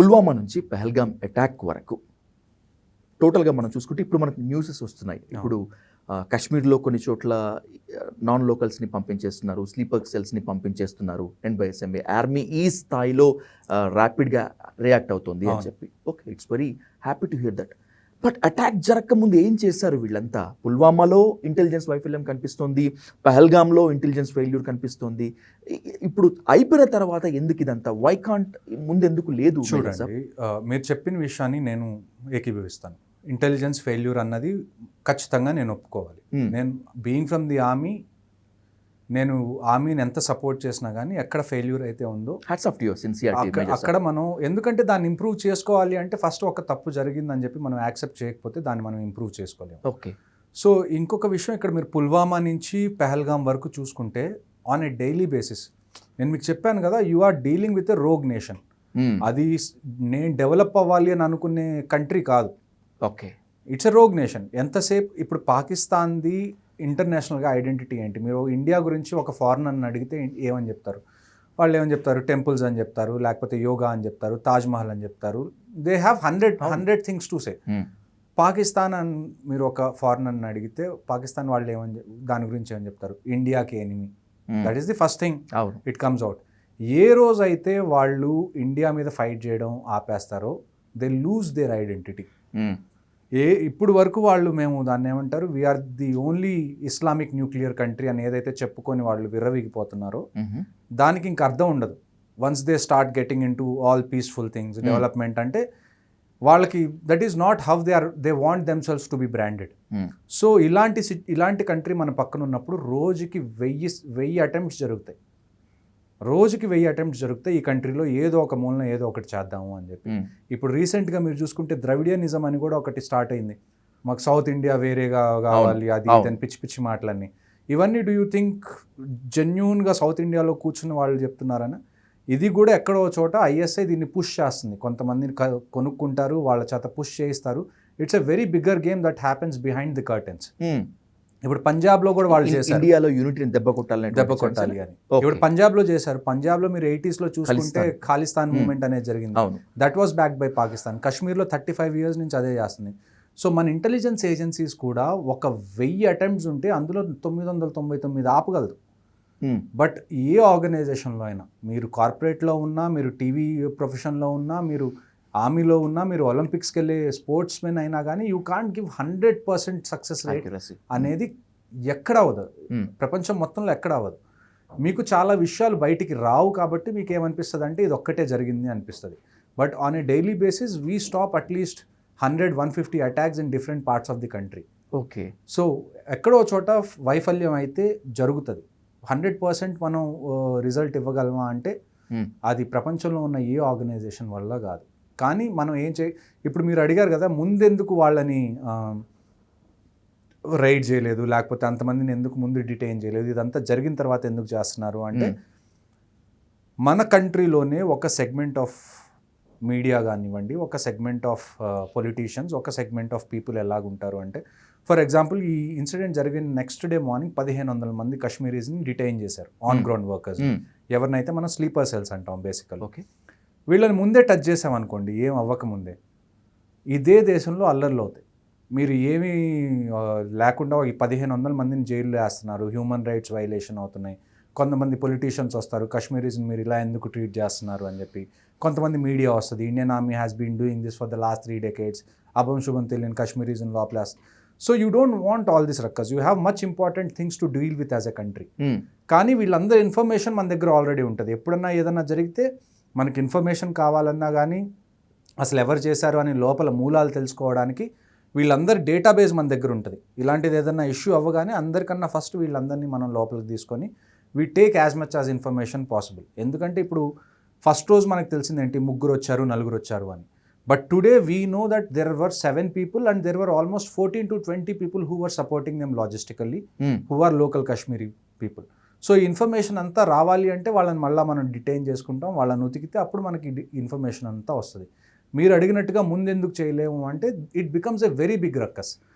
పుల్వామా నుంచి పెహల్గామ్ అటాక్ వరకు. టోటల్గా మనం చూసుకుంటే ఇప్పుడు మనకు న్యూసెస్ వస్తున్నాయి. ఇప్పుడు కాశ్మీర్లో కొన్ని చోట్ల నాన్ లోకల్స్ని పంపించేస్తున్నారు స్లీపర్ సెల్స్ని పంపించేస్తున్నారు అండ్ బై ఎస్ఎంఏ ఆర్మీ ఈ స్థాయిలో ర్యాపిడ్గా రియాక్ట్ అవుతుంది అని. చెప్పి. Okay it's very happy to hear that. But attack జరగక ముందు ఏం చేశారు వీళ్ళంతా? పుల్వామాలో ఇంటెలిజెన్స్ వైఫల్యం కనిపిస్తోంది. పహల్గామ్లో ఇంటెలిజెన్స్ ఫెయిల్యూర్ కనిపిస్తోంది. ఇప్పుడు అయిపోయిన తర్వాత ఎందుకు ఇదంతా? వై కాంట్ ముందెందుకు లేదు? చూడండి మీరు చెప్పిన విషయాన్ని నేను ఏకీభవిస్తాను. ఇంటెలిజెన్స్ ఫెయిల్యూర్ అన్నది ఖచ్చితంగా నేను ఒప్పుకోవాలి. Hmm. నేను బీయింగ్ ఫ్రమ్ ది ఆర్మీ నేను ఆర్మీని ఎంత సపోర్ట్ చేసినా కానీ ఎక్కడ ఫెయిల్యూర్ అయితే ఉందో హ్యాట్స్ ఆఫ్ యువర్ సిన్సియారిటీ అక్క- అక్కడ మనం ఎందుకంటే దాన్ని ఇంప్రూవ్ చేసుకోవాలి అంటే ఫస్ట్ ఒక తప్పు జరిగిందని చెప్పి మనం యాక్సెప్ట్ చేయకపోతే దాన్ని మనం ఇంప్రూవ్ చేసుకోలేము. ఓకే సో ఇంకొక విషయం ఇక్కడ మీరు పుల్వామా నుంచి పెహల్గాం వరకు చూసుకుంటే ఆన్ ఏ డైలీ బేసిస్ నేను మీకు చెప్పాను కదా you are dealing with a rogue nation అది నేను డెవలప్ అవ్వాలి అని అనుకునే కంట్రీ కాదు. Okay it's a rogue nation ఎంతసేపు ఇప్పుడు పాకిస్తాన్ది ఇంటర్నేషనల్గా ఐడెంటిటీ ఏంటి? మీరు ఇండియా గురించి ఒక ఫారినర్ని అడిగితే ఏమని చెప్తారు? వాళ్ళు ఏమని చెప్తారు? టెంపుల్స్ అని చెప్తారు లేకపోతే యోగా అని చెప్తారు తాజ్ మహల్ అని చెప్తారు. They have hundred. Hundred things to say Pakistan అని మీరు ఒక ఫారినర్ని అడిగితే పాకిస్తాన్ వాళ్ళు ఏమని దాని గురించి ఏమని చెప్తారు? ఇండియాకి enemy that is the first thing it comes out ఏ రోజైతే వాళ్ళు ఇండియా మీద ఫైట్ చేయడం ఆపేస్తారో దే లూజ్ దేర్ ఐడెంటిటీ. ఏ ఇప్పుడు వరకు వాళ్ళు మేము దాన్ని ఏమంటారు we are the only Islamic nuclear country అని ఏదైతే చెప్పుకొని వాళ్ళు విర్రవీగిపోతున్నారో. దానికి ఇంక అర్థం ఉండదు once they start getting into all peaceful things. Development అంటే వాళ్ళకి that is not how they are they want themselves to be branded. So ఇలాంటి ఇలాంటి కంట్రీ మన పక్కన ఉన్నప్పుడు రోజుకి వెయ్యి వెయ్యి అటెంప్ట్స్ జరుగుతాయి రోజుకి వెయ్యి అటెంప్ట్స్ జరుగుతాయి ఈ కంట్రీలో ఏదో ఒక మూలన ఏదో ఒకటి చేద్దాము అని చెప్పి. ఇప్పుడు రీసెంట్గా మీరు చూసుకుంటే ద్రవిడియనిజం అని కూడా ఒకటి స్టార్ట్ అయింది. మాకు సౌత్ ఇండియా వేరేగా కావాలి అది. ఇదని పిచ్చి పిచ్చి మాటలన్నీ. ఇవన్నీ డూ యూ థింక్ జెన్యున్గా సౌత్ ఇండియాలో కూర్చున్న వాళ్ళు చెప్తున్నారని. ఇది కూడా ఎక్కడో చోట ఐఎస్ఐ దీన్ని పుష్ చేస్తుంది. కొంతమందిని కొనుక్కుంటారు వాళ్ళ చేత పుష్ చేయిస్తారు. It's a very bigger game that happens behind the curtains. ఇప్పుడు పంజాబ్లో కూడా వాళ్ళు చేశారు. ఇండియాలో యూనిటీని దెబ్బ కొట్టాలని దెబ్బ కొట్టాలి అని. ఇప్పుడు పంజాబ్లో చేశారు. పంజాబ్లో మీరు 80s లో చూసుకుంటే Hmm. మూవ్మెంట్ అనేది జరిగింది. That was back by Pakistan కాశ్మీర్లో థర్టీ ఫైవ్ ఇయర్స్ నుంచి అదే చేస్తుంది. సో మన ఇంటెలిజెన్స్ ఏజెన్సీస్ కూడా ఒక వెయ్యి అటెంప్ట్స్ ఉంటే అందులో తొమ్మిది వందల తొంభై తొమ్మిది ఆపగలదు. బట్ ఏ ఆర్గనైజేషన్లో అయినా మీరు కార్పొరేట్లో ఉన్నా మీరు టీవీ ప్రొఫెషన్లో ఉన్నా మీరు ఆర్మీలో ఉన్నా మీరు ఒలింపిక్స్కి వెళ్ళే స్పోర్ట్స్ మెన్ అయినా కానీ you can't give hundred percent success rate. అనేది ఎక్కడ అవ్వదు. Mm. ప్రపంచం మొత్తంలో ఎక్కడ అవ్వదు. మీకు చాలా విషయాలు బయటికి రావు కాబట్టి మీకు ఏమనిపిస్తుంది అంటే ఇది ఒక్కటే జరిగింది అనిపిస్తుంది. But on a daily basis we stop at least hundred one fifty attacks in different parts of the country. Okay. So ఎక్కడో చోట వైఫల్యం అయితే జరుగుతుంది. హండ్రెడ్ పర్సెంట్ మనం రిజల్ట్ ఇవ్వగలమా అంటే Mm. అది ప్రపంచంలో ఉన్న ఏ ఆర్గనైజేషన్ వల్ల కాదు. కానీ మనం ఏం చే ఇప్పుడు మీరు అడిగారు కదా ముందెందుకు వాళ్ళని రైడ్ చేయలేదు లేకపోతే అంతమందిని ఎందుకు ముందు డిటైన్ చేయలేదు ఇదంతా జరిగిన తర్వాత ఎందుకు చేస్తున్నారు అంటే. మన కంట్రీలోనే ఒక సెగ్మెంట్ ఆఫ్ మీడియా కానివ్వండి ఒక సెగ్మెంట్ ఆఫ్ పొలిటీషియన్స్ ఒక సెగ్మెంట్ ఆఫ్ పీపుల్ ఎలాగుంటారు అంటే ఫర్ ఎగ్జాంపుల్ ఈ ఇన్సిడెంట్ జరిగిన నెక్స్ట్ డే మార్నింగ్ పదిహేను వందల మంది కాశ్మీరీస్ని డిటైన్ చేశారు ఆన్. Ground workers. ఎవరినైతే మనం స్లీపర్ సెల్స్ అంటాం బేసికల్ ఓకే వీళ్ళని ముందే టచ్ చేసామనుకోండి ఏం అవ్వకముందే ఇదే దేశంలో అల్లర్లు అవుతాయి. మీరు ఏమీ లేకుండా ఈ పదిహేను వందల మందిని జైల్లో వేస్తున్నారు హ్యూమన్ రైట్స్ వైలేషన్ అవుతున్నాయి. కొంతమంది పొలిటీషియన్స్ వస్తారు కాశ్మీరీస్ని మీరు ఇలా ఎందుకు ట్రీట్ చేస్తున్నారు? అని చెప్పి. కొంతమంది మీడియా వస్తుంది Indian army has been doing this for the last three decades అభం శుభం తెలియని కాశ్మీరీస్ని లోపలేస్ so you don't want all this ruckus you have much important things to deal with as a country. కానీ వీళ్ళందరి ఇన్ఫర్మేషన్ మన దగ్గర already ఉంటుంది. ఎప్పుడన్నా ఏదన్నా జరిగితే మనకి ఇన్ఫర్మేషన్ కావాలన్నా కానీ అసలు ఎవరు చేశారు అని లోపల మూలాలు తెలుసుకోవడానికి వీళ్ళందరి డేటాబేస్ మన దగ్గర ఉంటుంది. ఇలాంటిది ఏదన్నా ఇష్యూ అవ్వగానే అందరికన్నా ఫస్ట్ వీళ్ళందరినీ మనం లోపలికి తీసుకొని we take as much as information possible. ఎందుకంటే ఇప్పుడు ఫస్ట్ రోజు మనకు తెలిసింది ఏంటి? ముగ్గురు వచ్చారు నలుగురు వచ్చారు అని. But today we know that there were seven people and there were almost fourteen to twenty people who were supporting them logistically. Who are local Kashmiri people. So ఈ ఇన్ఫర్మేషన్ అంతా రావాలి అంటే వాళ్ళని మళ్ళీ మనం డిటైన్ చేసుకుంటాం వాళ్ళని ఉతికితే అప్పుడు మనకి ఇన్ఫర్మేషన్ అంతా వస్తుంది. మీరు అడిగినట్టుగా ముందెందుకు చేయలేము అంటే it becomes a very big ruckus